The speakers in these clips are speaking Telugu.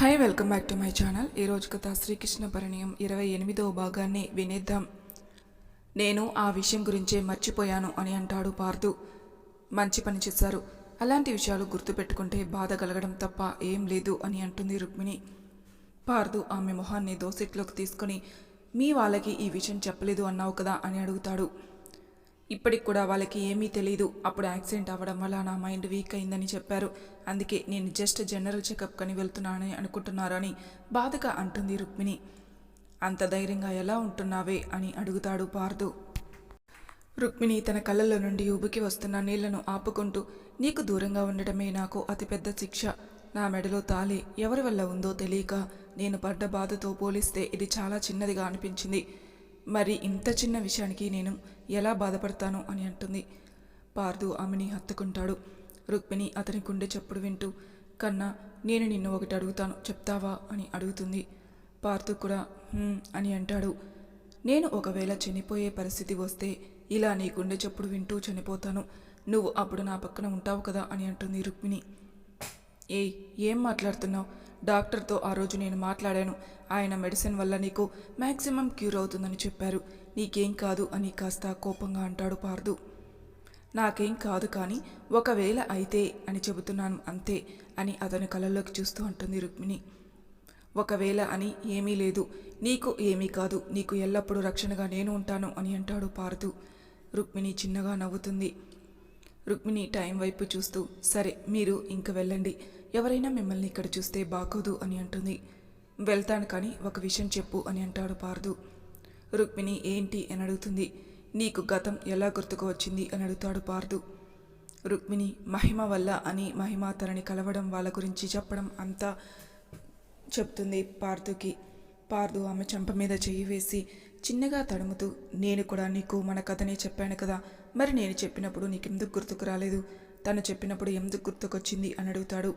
Hi welcome back to my channel ఈరోజు కథ శ్రీకృష్ణ పరిణయం ఇరవై ఎనిమిదవ భాగాన్ని వినేద్దాం. నేను ఆ విషయం గురించే మర్చిపోయాను అని అంటాడు పార్థు. మంచి పని చేశారు. అలాంటి విషయాలు గుర్తుపెట్టుకుంటే బాధ కలగడం తప్ప ఏం లేదు అని అంటుంది రుక్మిణి. పార్థు ఆమె మొహాన్ని దోసెట్లోకి తీసుకొని మీ వాళ్ళకి ఈ విషయం చెప్పలేదు అన్నావు కదా అని అడుగుతాడు. ఇప్పటికి కూడా వాళ్ళకి ఏమీ తెలియదు అప్పుడు యాక్సిడెంట్ అవ్వడం వల్ల నా మైండ్ వీక్ అయిందని చెప్పారు. అందుకే నేను జస్ట్ జనరల్ చెకప్ కని వెళ్తున్నానని అనుకుంటున్నారని బాధగా అంటుంది రుక్మిణి. అంత ధైర్యంగా ఎలా ఉంటున్నావే అని అడుగుతాడు పార్దు. రుక్మిణి తన కళ్ళల్లో నుండి ఉబికి వస్తున్న నీళ్ళను ఆపుకుంటూ నీకు దూరంగా ఉండటమే నాకు అతిపెద్ద శిక్ష. నా మెడలో తాళి ఎవరి వల్ల ఉందో తెలియక నేను పడ్డ బాధతో పోలిస్తే ఇది చాలా చిన్నదిగా అనిపించింది. మరి ఇంత చిన్న విషయానికి నేను ఎలా బాధపడతాను అని అంటుంది. పార్థు ఆమెని హత్తుకుంటాడు. రుక్మిణి అతని గుండె చప్పుడు వింటూ కన్నా నేను నిన్ను ఒకటి అడుగుతాను. చెప్తావా? అని అడుగుతుంది. పార్థు కూడా అని అంటాడు. నేను ఒకవేళ చనిపోయే పరిస్థితి వస్తే ఇలా నీ గుండె చప్పుడు వింటూ చనిపోతాను. నువ్వు అప్పుడు నా పక్కన ఉంటావు కదా? అని అంటుంది రుక్మిణి. ఏయ్ ఏం మాట్లాడుతున్నావు? డాక్టర్తో ఆ రోజు నేను మాట్లాడాను. ఆయన మెడిసిన్ వల్ల నీకు మ్యాక్సిమం క్యూర్ అవుతుందని చెప్పారు. నీకేం కాదు అని కాస్త కోపంగా అంటాడు పార్దు. నాకేం కాదు కానీ ఒకవేళ అయితే అని చెబుతున్నాను అంతే అని అతని కళ్ళల్లోకి చూస్తూ అంటుంది రుక్మిణి. ఒకవేళ అని ఏమీ లేదు. నీకు ఏమీ కాదు. నీకు ఎల్లప్పుడూ రక్షణగా నేను ఉంటాను అని అంటాడు పార్దు. రుక్మిణి చిన్నగా నవ్వుతుంది. రుక్మిణి టైం వైపు చూస్తూ సరే మీరు ఇంక వెళ్ళండి. ఎవరైనా మిమ్మల్ని ఇక్కడ చూస్తే బాగోదు అని అంటుంది. వెళ్తాను కానీ ఒక విషయం చెప్పు అని అంటాడు పార్దు. రుక్మిణి ఏంటి? అని అడుగుతుంది. నీకు గతం ఎలా గుర్తుకు వచ్చింది? అని అడుగుతాడు పార్దు. రుక్మిణి మహిమ వల్ల అని మహిమ తనని కలవడం వాళ్ళ గురించి చెప్పడం అంతా చెప్తుంది పార్థుకి పార్దు ఆమె చెంప మీద చెయ్యి వేసి చిన్నగా తడుముతూ నేను కూడా నీకు మన కథనే చెప్పాను కదా మరి నేను చెప్పినప్పుడు నీకెందుకు గుర్తుకు రాలేదు? తను చెప్పినప్పుడు ఎందుకు గుర్తుకొచ్చింది? అని అడుగుతాడు.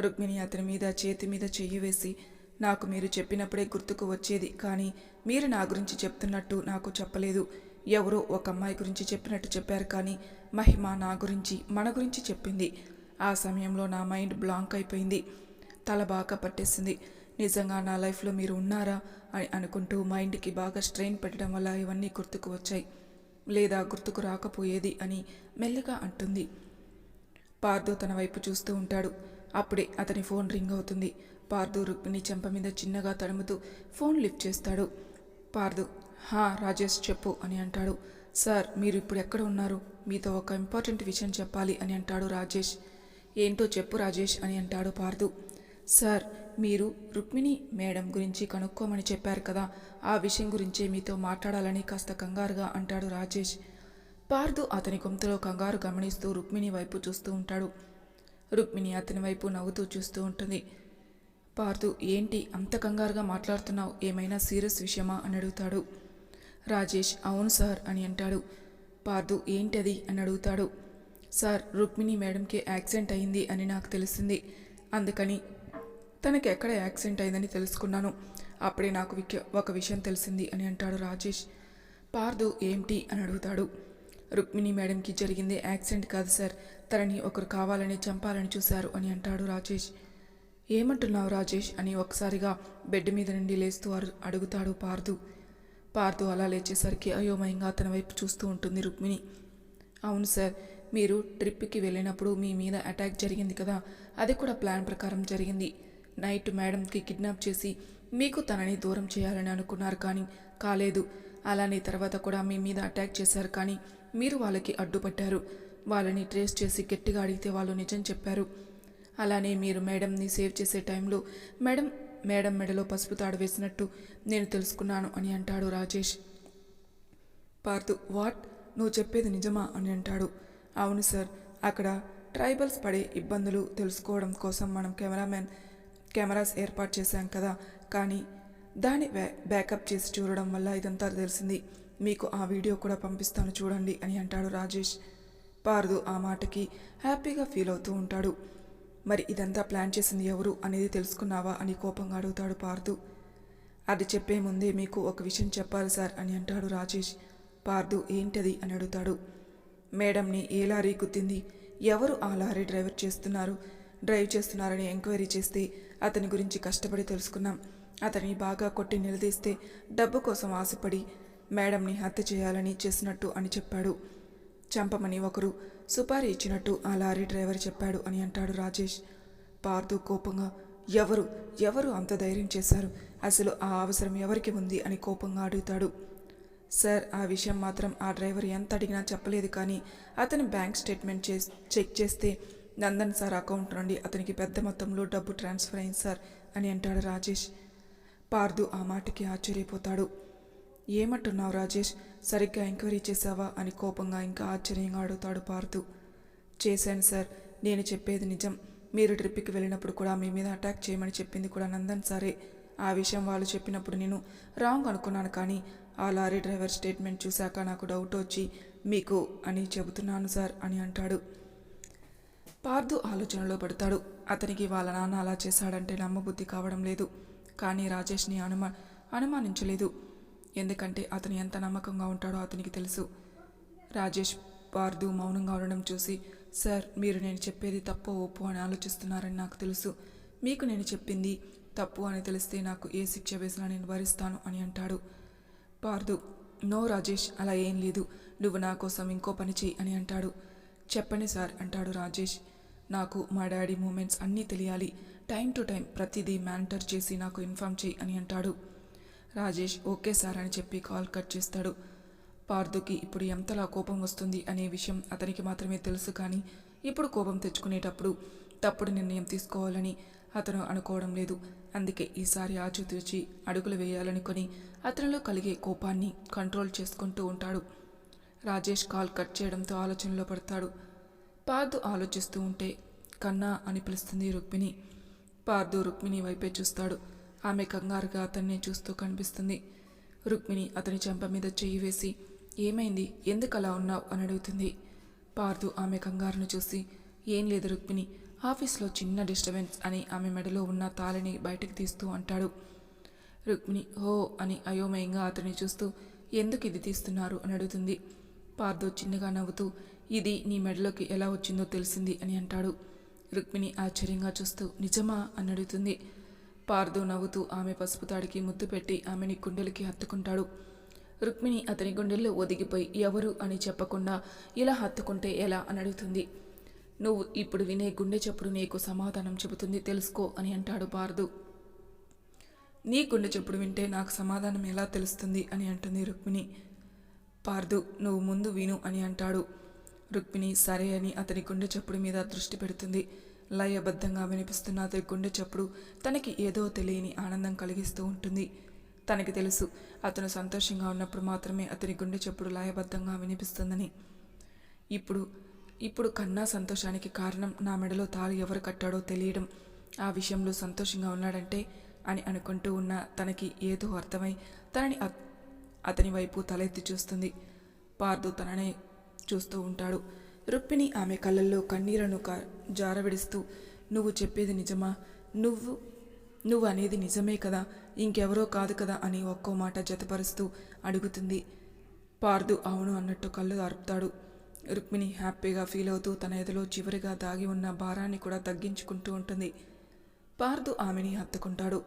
రుక్మిణి అతని మీద చేతి మీద చెయ్యి వేసి నాకు మీరు చెప్పినప్పుడే గుర్తుకు వచ్చేది కానీ మీరు నా గురించి చెప్తున్నట్టు నాకు చెప్పలేదు. ఎవరో ఒక అమ్మాయి గురించి చెప్పినట్టు చెప్పారు కానీ మహిమ నా గురించి మన గురించి చెప్పింది. ఆ సమయంలో నా మైండ్ బ్లాంక్ అయిపోయింది. తల బాగా పట్టేసింది. నిజంగా నా లైఫ్లో మీరు ఉన్నారా? అని అనుకుంటూ మైండ్కి బాగా స్ట్రెయిన్ పెట్టడం వల్ల ఇవన్నీ గుర్తుకు వచ్చాయి. లేదా గుర్తుకు రాకపోయేది అని మెల్లగా అంటుంది. పార్థు తన వైపు చూస్తూ ఉంటాడు. అప్పుడే అతని ఫోన్ రింగ్ అవుతుంది. పార్థు రుక్మిణి చెంప మీద చిన్నగా తడుముతూ ఫోన్ లిఫ్ట్ చేస్తాడు. పార్థు హా రాజేష్ చెప్పు అని అంటాడు. సార్ మీరు ఇప్పుడు ఎక్కడ ఉన్నారు? మీతో ఒక ఇంపార్టెంట్ విషయం చెప్పాలి అని అంటాడు రాజేష్. ఏంటో చెప్పు రాజేష్ అని అంటాడు పార్థు సార్ మీరు రుక్మిణి మేడం గురించి కనుక్కోమని చెప్పారు కదా ఆ విషయం గురించే మీతో మాట్లాడాలని కాస్త కంగారుగా అంటాడు రాజేష్. పార్థు అతని గొంతులో కంగారు గమనిస్తూ రుక్మిణి వైపు చూస్తూ ఉంటాడు. రుక్మిణి అతని వైపు నవ్వుతూ చూస్తూ ఉంటుంది. పార్థు ఏంటి అంత కంగారుగా మాట్లాడుతున్నావు? ఏమైనా సీరియస్ విషయమా? అని అడుగుతాడు. రాజేష్ అవును సార్ అని అంటాడు. పార్థు ఏంటది? అని అడుగుతాడు. సార్ రుక్మిణి మేడంకి యాక్సిడెంట్ అయింది అని నాకు తెలిసింది. అందుకని తనకి ఎక్కడ యాక్సిడెంట్ అయిందని తెలుసుకున్నాను. అప్పుడే నాకు ఒక విషయం తెలిసింది అని అంటాడు రాజేష్. పార్థు ఏంటి అని అడుగుతాడు. రుక్మిణి మేడంకి జరిగింది యాక్సిడెంట్ కాదు సార్. తనని ఒకరు కావాలని చంపాలని చూశారు అని అంటాడు రాజేష్. ఏమంటున్నావు రాజేష్? అని ఒకసారిగా బెడ్ మీద నుండి లేస్తూ అడుగుతాడు పార్థు పార్థు అలా లేచేసరికి అయోమయంగా తన వైపు చూస్తూ ఉంటుంది రుక్మిణి. అవును సార్ మీరు ట్రిప్కి వెళ్ళినప్పుడు మీ మీద అటాక్ జరిగింది కదా. అది కూడా ప్లాన్ ప్రకారం జరిగింది. నైట్ మేడంకి కిడ్నాప్ చేసి మీకు తనని దూరం చేయాలని అనుకున్నారు కానీ కాలేదు. అలానే తర్వాత కూడా మీ మీద అటాక్ చేశారు కానీ మీరు వాళ్ళకి అడ్డుపట్టారు. వాళ్ళని ట్రేస్ చేసి గట్టిగా అడిగితే వాళ్ళు నిజం చెప్పారు. అలానే మీరు మేడంని సేవ్ చేసే టైంలో మేడం మేడం మెడలో పసుపు తాడు వేసినట్టు నేను తెలుసుకున్నాను అని అంటాడు రాజేష్. పార్థు వాట్? నువ్వు చెప్పేది నిజమా అని అంటాడు. అవును సార్ అక్కడ ట్రైబల్స్ పడే ఇబ్బందులు తెలుసుకోవడం కోసం మనం కెమెరామెన్ కెమెరాస్ ఏర్పాటు చేశాం కదా. కానీ దాన్ని బ్యా బ్యాకప్ చేసి చూడడం వల్ల ఇదంతా తెలిసింది. మీకు ఆ వీడియో కూడా పంపిస్తాను చూడండి అని అంటాడు రాజేష్. పార్దు ఆ మాటకి హ్యాపీగా ఫీల్ అవుతూ ఉంటాడు. మరి ఇదంతా ప్లాన్ చేసింది ఎవరు అనేది తెలుసుకున్నావా అని కోపంగా అడుగుతాడు పార్దు. అది చెప్పే ముందే మీకు ఒక విషయం చెప్పాలి సార్ అని అంటాడు రాజేష్. పార్దు ఏంటది అని అడుగుతాడు. మేడంని ఏ లారీ గుద్దింది? ఎవరు ఆ లారీ డ్రైవర్ చేస్తున్నారు? డ్రైవ్ చేస్తున్నారని ఎంక్వైరీ చేస్తే అతని గురించి కష్టపడి తెలుసుకున్నాం. అతన్ని బాగా కొట్టి నిలదీస్తే డబ్బు కోసం ఆశపడి మేడంని హత్య చేయాలని చేసినట్టు అని చెప్పాడు. చంపమని ఒకరు సుపారీ ఇచ్చినట్టు ఆ లారీ డ్రైవర్ చెప్పాడు అని అంటాడు రాజేష్. పార్థు కోపంగా ఎవరు ఎవరు అంత ధైర్యం చేశారు? అసలు ఆ అవసరం ఎవరికి ఉంది అని కోపంగా అడుగుతాడు. సార్ ఆ విషయం మాత్రం ఆ డ్రైవర్ ఎంత అడిగినా చెప్పలేదు కానీ అతని బ్యాంక్ స్టేట్మెంట్ చే చెక్ చేస్తే నందన్ సార్ అకౌంట్ నుండి అతనికి పెద్ద మొత్తంలో డబ్బు ట్రాన్స్ఫర్ అయింది సార్ అని అంటాడు రాజేష్. పార్దు ఆ మాటకి ఆశ్చర్యపోతాడు. ఏమంటున్నావు రాజేష్? సరిగ్గా ఎంక్వైరీ చేశావా? అని కోపంగా ఇంకా ఆశ్చర్యంగా అడుగుతాడు పార్దు. చేశాను సార్. నేను చెప్పేది నిజం. మీరు ట్రిప్కి వెళ్ళినప్పుడు కూడా మీ మీద అటాక్ చేయమని చెప్పింది కూడా నందన్ సారే. ఆ విషయం వాళ్ళు చెప్పినప్పుడు నేను రాంగ్ అనుకున్నాను కానీ ఆ లారీ డ్రైవర్ స్టేట్మెంట్ చూశాక నాకు డౌట్ వచ్చి మీకు అని చెబుతున్నాను సార్ అని అంటాడు. పార్థు ఆలోచనలో పడతాడు. అతనికి వాళ్ళ నాన్న అలా చేశాడంటే నమ్మబుద్ధి కావడం లేదు. కానీ రాజేష్ని అనుమా అనుమానించలేదు. ఎందుకంటే అతను ఎంత నమ్మకంగా ఉంటాడో అతనికి తెలుసు. రాజేష్ పార్థు మౌనంగా ఉండడం చూసి సార్ మీరు నేను చెప్పేది తప్పు ఒప్పు అని ఆలోచిస్తున్నారని నాకు తెలుసు. మీకు నేను చెప్పింది తప్పు అని తెలిస్తే నాకు ఏ శిక్ష వేసినా నేను భరిస్తాను అని అంటాడు. పార్థు నో రాజేష్ అలా ఏం లేదు. నువ్వు నా కోసం ఇంకో పని చెయ్యి అని అంటాడు. చెప్పండి సార్ అంటాడు రాజేష్. నాకు మా డాడీ మూమెంట్స్ అన్నీ తెలియాలి. టైం టు టైం ప్రతిదీ మానిటర్ చేసి నాకు ఇన్ఫామ్ చేయి అని అంటాడు. రాజేష్ ఓకే సార్ అని చెప్పి కాల్ కట్ చేస్తాడు. పార్థుకి ఇప్పుడు ఎంతలా కోపం వస్తుంది అనే విషయం అతనికి మాత్రమే తెలుసు కానీ ఇప్పుడు కోపం తెచ్చుకునేటప్పుడు తప్పుడు నిర్ణయం తీసుకోవాలని అతను అనుకోవడం లేదు. అందుకే ఈసారి ఆచితూచి అడుగులు వేయాలనుకొని అతనిలో కలిగే కోపాన్ని కంట్రోల్ చేసుకుంటూ ఉంటాడు. రాజేష్ కాల్ కట్ చేయడంతో ఆలోచనలో పడతాడు. పార్దు ఆలోచిస్తూ ఉంటే కన్నా అని పిలుస్తుంది రుక్మిణి. పార్దు రుక్మిణి వైపే చూస్తాడు. ఆమె కంగారుగా అతన్ని చూస్తూ కనిపిస్తుంది. రుక్మిణి అతని చెంప మీద చెయ్యి వేసి ఏమైంది? ఎందుకు అలా ఉన్నావు? అని అడుగుతుంది. పార్దు ఆమె కంగారును చూసి ఏం లేదు రుక్మిణి ఆఫీస్లో చిన్న డిస్టర్బెన్స్ అని ఆమె మెడలో ఉన్న తాళిని బయటకు తీస్తూ అంటాడు. రుక్మిణి హో అని అయోమయంగా అతన్ని చూస్తూ ఎందుకు ఇది తీస్తున్నారు? అని అడుగుతుంది. పార్థు చిన్నగా నవ్వుతూ ఇది నీ మెడలోకి ఎలా వచ్చిందో తెలిసింది అని అంటాడు. రుక్మిణి ఆశ్చర్యంగా చూస్తూ నిజమా? అని అడుగుతుంది. పార్థు నవ్వుతూ ఆమె పసుపు తాడికి ముద్దు పెట్టి ఆమెని గుండెలకి హత్తుకుంటాడు. రుక్మిణి అతని గుండెల్లో ఒదిగిపోయి ఎవరు? అని చెప్పకుండా ఇలా హత్తుకుంటే ఎలా? అని అడుగుతుంది. నువ్వు ఇప్పుడు వినే గుండె చప్పుడు నీకు సమాధానం చెబుతుంది తెలుసుకో అని అంటాడు పార్దు నీ గుండె చప్పుడు వింటే నాకు సమాధానం ఎలా తెలుస్తుంది? అని అంటుంది రుక్మిణి. పార్దు నువ్వు ముందు విను అని అంటాడు. రుక్మిణి సరే అని అతని గుండె చప్పుడు మీద దృష్టి పెడుతుంది. లయబద్ధంగా వినిపిస్తున్న అతని గుండె చప్పుడు తనకి ఏదో తెలియని ఆనందం కలిగిస్తూ ఉంటుంది. తనకి తెలుసు అతను సంతోషంగా ఉన్నప్పుడు మాత్రమే అతని గుండె చప్పుడు లయబద్ధంగా వినిపిస్తుందని. ఇప్పుడు ఇప్పుడు కన్నా సంతోషానికి కారణం నా మెడలో తాళి ఎవరు కట్టాడో తెలియడం. ఆ విషయంలో సంతోషంగా ఉన్నాడంటే అని అనుకుంటూ ఉన్న తనకి ఏదో అర్థమై తనని అతని వైపు తలెత్తి చూస్తుంది. పార్దు తననే చూస్తూ ఉంటాడు. రుక్మిణి ఆమె కళ్ళల్లో కన్నీళ్ళను క జారవిడుస్తూ నువ్వు చెప్పేది నిజమా? నువ్వు నువ్వు అనేది నిజమే కదా? ఇంకెవరో కాదు కదా? అని ఒక్కో మాట జతపరుస్తూ అడుగుతుంది. పార్దు అవును అన్నట్టు కళ్ళు అరుపుతాడు రుక్మిణి హ్యాపీగా ఫీల్ అవుతూ తన ఎదలో చివరిగా దాగి ఉన్న భారాన్ని కూడా తగ్గించుకుంటూ ఉంటుంది. పార్దు ఆమెని హత్తుకుంటాడు.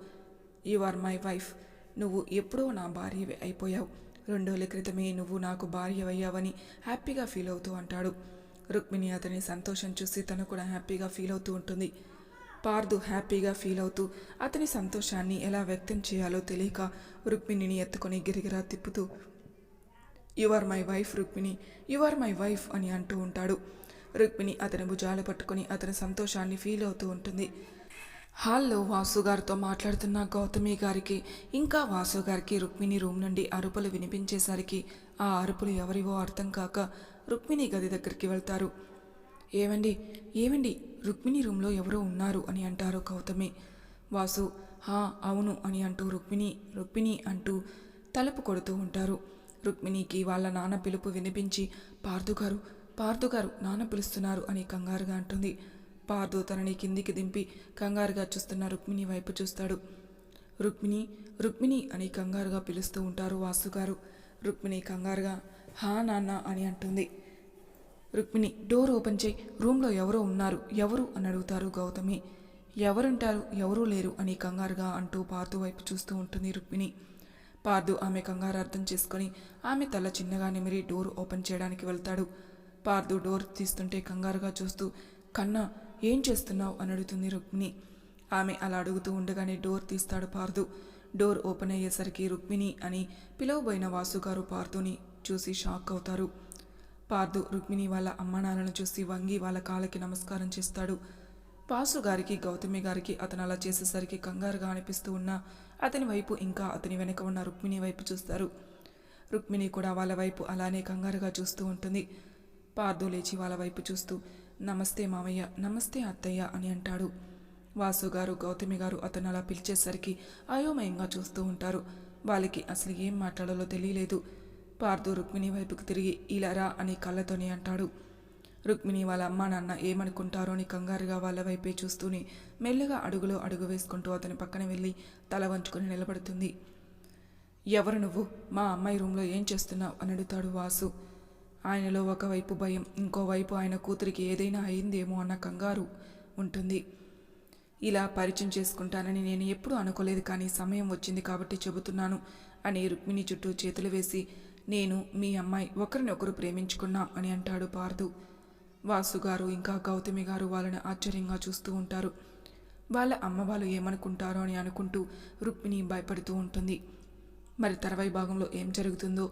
You are my wife. నువ్వు ఎప్పుడో నా భార్యవి అయిపోయావు. రెండోళ్ళ క్రితమే నువ్వు నాకు భార్యవయ్యావని హ్యాపీగా ఫీల్ అవుతూ అంటాడు రుక్మిణి అతని సంతోషం చూసి తను కూడా హ్యాపీగా ఫీల్ అవుతూ ఉంటుంది. పార్దు హ్యాపీగా ఫీల్ అవుతూ అతని సంతోషాన్ని ఎలా వ్యక్తం చేయాలో తెలియక రుక్మిణిని ఎత్తుకొని గిరిగిరా తిప్పుతూ you are my wife Rukmini you are my wife అని అంటూ ఉంటాడు. రుక్మిణి అతని భుజాలు పట్టుకొని అతని సంతోషాన్ని ఫీల్ అవుతూ ఉంటుంది. హాల్లో వాసు గారితో మాట్లాడుతున్న గౌతమి గారికి ఇంకా వాసు గారికి రుక్మిణి రూమ్ నుండి అరుపులు వినిపించేసరికి ఆ అరుపులు ఎవరివో అర్థం కాక రుక్మిణి గది దగ్గరికి వెళ్తారు. ఏమండి ఏమండి రుక్మిణి రూమ్లో ఎవరో ఉన్నారు అని అంటారు గౌతమి. వాసు హా అవును అని అంటూ రుక్మిణి రుక్మిణి అంటూ తలుపు కొడుతూ ఉంటారు. రుక్మిణికి వాళ్ళ నాన్న పిలుపు వినిపించి పార్థు గారు పార్థు గారు నాన్న పిలుస్తున్నారు అని కంగారుగా అంటుంది. పార్దు తనని కిందికి దింపి కంగారుగా చూస్తున్న రుక్మిణి వైపు చూస్తాడు. రుక్మిణి రుక్మిణి అని కంగారుగా పిలుస్తూ ఉంటారు వాసు గారు రుక్మిణి కంగారుగా హా నాన్న అని అంటుంది. రుక్మిణి డోర్ ఓపెన్ చేయి రూమ్లో ఎవరో ఉన్నారు ఎవరు అని అడుగుతారు గౌతమి. ఎవరుంటారు ఎవరూ లేరు అని కంగారుగా అంటూ పార్థు వైపు చూస్తూ ఉంటుంది రుక్మిణి. పార్థు ఆమె కంగారు అర్థం చేసుకొని ఆమె తల చిన్నగా నిమిరి డోర్ ఓపెన్ చేయడానికి వెళ్తాడు. పార్థు డోర్ తీస్తుంటే కంగారుగా చూస్తూ కన్నా ఏం చేస్తున్నావు? అని అడుగుతుంది రుక్మిణి. ఆమె అలా అడుగుతూ ఉండగానే డోర్ తీస్తాడు పార్థు డోర్ ఓపెన్ అయ్యేసరికి రుక్మిణి అని పిలువబోయిన వాసుగారు పార్థుని చూసి షాక్ అవుతారు. పార్థు రుక్మిణి వాళ్ళ అమ్మానాలను చూసి వంగి వాళ్ళ కాళ్ళకి నమస్కారం చేస్తాడు. వాసు గారికి గౌతమి గారికి అతను అలా చేసేసరికి కంగారుగా అనిపిస్తూ ఉన్నా అతని వైపు ఇంకా అతని వెనక ఉన్న రుక్మిణి వైపు చూస్తారు. రుక్మిణి కూడా వాళ్ళ వైపు అలానే కంగారుగా చూస్తూ ఉంటుంది. పార్థు లేచి వాళ్ళ వైపు చూస్తూ నమస్తే మామయ్య నమస్తే అత్తయ్య అని అంటాడు. వాసు గారు గౌతమి గారు అతను అలా పిలిచేసరికి అయోమయంగా చూస్తూ ఉంటారు. వాళ్ళకి అసలు ఏం మాట్లాడాలో తెలియలేదు. పార్థు రుక్మిణి వైపుకు తిరిగి ఇలా రా అని కళ్ళతోనే అంటాడు. రుక్మిణి వాళ్ళ అమ్మా నాన్న ఏమనుకుంటారో అని కంగారుగా వాళ్ళ వైపే చూస్తూనే మెల్లగా అడుగులో అడుగు వేసుకుంటూ అతని పక్కన వెళ్ళి తల వంచుకొని నిలబడుతుంది. ఎవరు నువ్వు? మా అమ్మాయి రూమ్లో ఏం చేస్తున్నావు? అని అడుగుతాడు వాసు. ఆయనలో ఒకవైపు భయం ఇంకోవైపు ఆయన కూతురికి ఏదైనా అయిందేమో అన్న కంగారు ఉంటుంది. ఇలా పరిచయం చేసుకుంటానని నేను ఎప్పుడూ అనుకోలేదు కానీ సమయం వచ్చింది కాబట్టి చెబుతున్నాను అని రుక్మిణి చుట్టూ చేతులు వేసి నేను మీ అమ్మాయి ఒకరినొకరు ప్రేమించుకున్నాం అని అంటాడు పార్దు. వాసు గారు ఇంకా గౌతమి గారు వాళ్ళని ఆశ్చర్యంగా చూస్తూ ఉంటారు. వాళ్ళ అమ్మ వాళ్ళు ఏమనుకుంటారో అని అనుకుంటూ రుక్మిణి భయపడుతూ ఉంటుంది. మరి తర్వాయి భాగంలో ఏం జరుగుతుందో